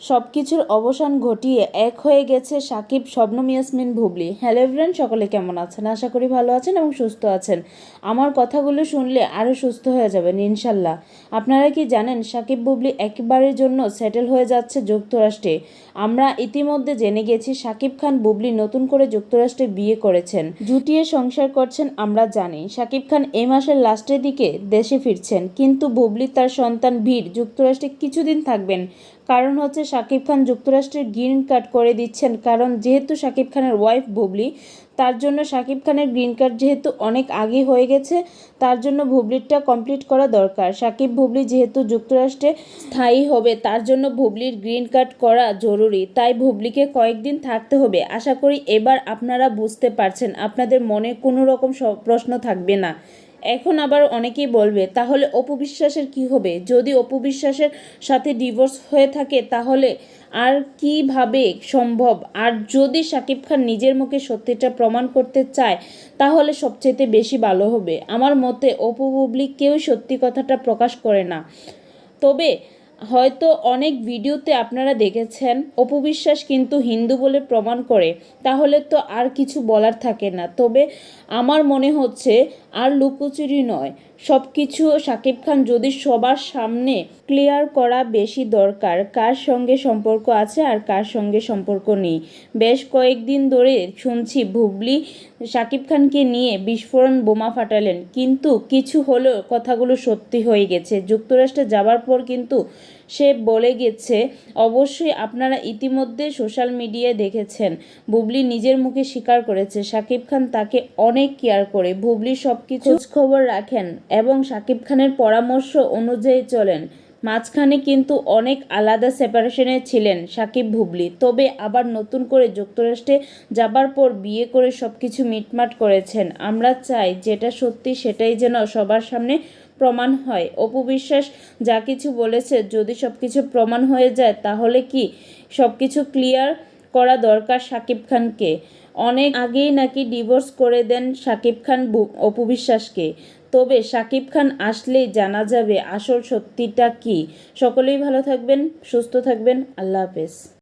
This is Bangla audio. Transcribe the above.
সব কিছুর অবসান ঘটিয়ে এক হয়ে গেছে সাকিব, শবনম, ইয়াসমিন ভুবলি হ্যালো এভরিওয়ান সকলে কেমন আছেন? আশা করি ভালো আছেন এবং সুস্থ আছেন। আমার কথাগুলো শুনলে আরও সুস্থ হয়ে যাবেন, ইনশাল্লাহ। আপনারা কি জানেন, সাকিব, বুবলি একবারের জন্য সেটেল হয়ে যাচ্ছে যুক্তরাষ্ট্রে। আমরা ইতিমধ্যে জেনে গেছি, সাকিব খান, বুবলি নতুন করে যুক্তরাষ্ট্রে বিয়ে করেছেন। জুটিয়ে সংসার করছেন, আমরা জানি। সাকিব খান এই মাসের লাস্টের দিকে দেশে ফিরছেন, কিন্তু বুবলি তার সন্তান ভিড় যুক্তরাষ্ট্রে কিছুদিন থাকবেন। কারণ হচ্ছে শাকিব খান যুক্তরাষ্ট্রের গ্রিন কার্ড করে দিচ্ছেন। কারণ যেহেতু শাকিব খানের ওয়াইফ বুবলি, তার জন্য শাকিব খানের গ্রিন কার্ড যেহেতু অনেক আগে হয়ে গেছে, তার জন্য ভুবলিরটা কমপ্লিট করা দরকার। শাকিব ভুবলি যেহেতু যুক্তরাষ্ট্রে স্থায়ী হবে, তার জন্য ভুবলির গ্রিন কার্ড করা জরুরি। তাই ভুবলিকে কয়েকদিন থাকতে হবে। আশা করি এবার আপনারা বুঝতে পারছেন, আপনাদের মনে কোনো রকম প্রশ্ন থাকবে না। এখন আবার অনেকেই বলবে, তাহলে অপবিশ্বাসের কী হবে? যদি অপবিশ্বাসের সাথে ডিভোর্স হয়ে থাকে, তাহলে আর কীভাবে সম্ভব? আর যদি সাকিব খান নিজের মুখে সত্যিটা প্রমাণ করতে চায়, তাহলে সবচেয়ে বেশি ভালো হবে। আমার মতে অপু কেউ সত্যি কথাটা প্রকাশ করে না। তবে হয়তো অনেক ভিডিওতে আপনারা দেখেছেন, অপু বিশ্বাস কিন্তু হিন্দু বলে প্রমাণ করে, তাহলে তো আর কিছু বলার থাকে না। তবে আমার মনে হচ্ছে আর লুকোচুরি নয়। সব কিছু শাকিব খান যদি সবার সামনে ক্লিয়ার করা বেশি দরকার, কার সঙ্গে সম্পর্ক আছে আর কার সঙ্গে সম্পর্ক নেই। বেশ কয়েকদিন ধরে শুনছি ভুবলি শাকিব খানকে নিয়ে বিস্ফোরণ বোমা ফাটালেন, কিন্তু কিছু হলেও কথাগুলো সত্যি হয়ে গেছে। যুক্তরাষ্ট্রে যাওয়ার পর কিন্তু সে বলে গেছে, অবশ্যই আপনারা ইতিমধ্যে সোশ্যাল মিডিয়ায় দেখেছেন। বুবলি নিজের মুখে স্বীকার করেছে। শাকিব খান তাকে অনেক কেয়ার করে। বুবলি সব কিছু খবর রাখেন এবং শাকিব খানের পরামর্শ অনুযায়ী চলেন। মাঝখানে কিন্তু অনেক আলাদা সেপারেশনে ছিলেন সাকিব ভুবলি তবে আবার নতুন করে যুক্তরাষ্ট্রে যাবার পর বিয়ে করে সব কিছু মিটমাট করেছেন। আমরা চাই যেটা সত্যি সেটাই যেন সবার সামনে প্রমাণ হয়। অপু বিশ্বাস যা কিছু বলেছে, যদি সব কিছু প্রমাণ হয়ে যায়, তাহলে কি সব কিছু ক্লিয়ার করা দরকার সাকিব খানকে? অনেক আগেই নাকি ডিভোর্স করে দেন সাকিব খান অপু বিশ্বাসকে। তবে সাকিব খান আসলেই জানা যাবে আসল সত্যিটা কি। সকলেই ভালো থাকবেন, সুস্থ থাকবেন, আল্লাহ হাফেজ।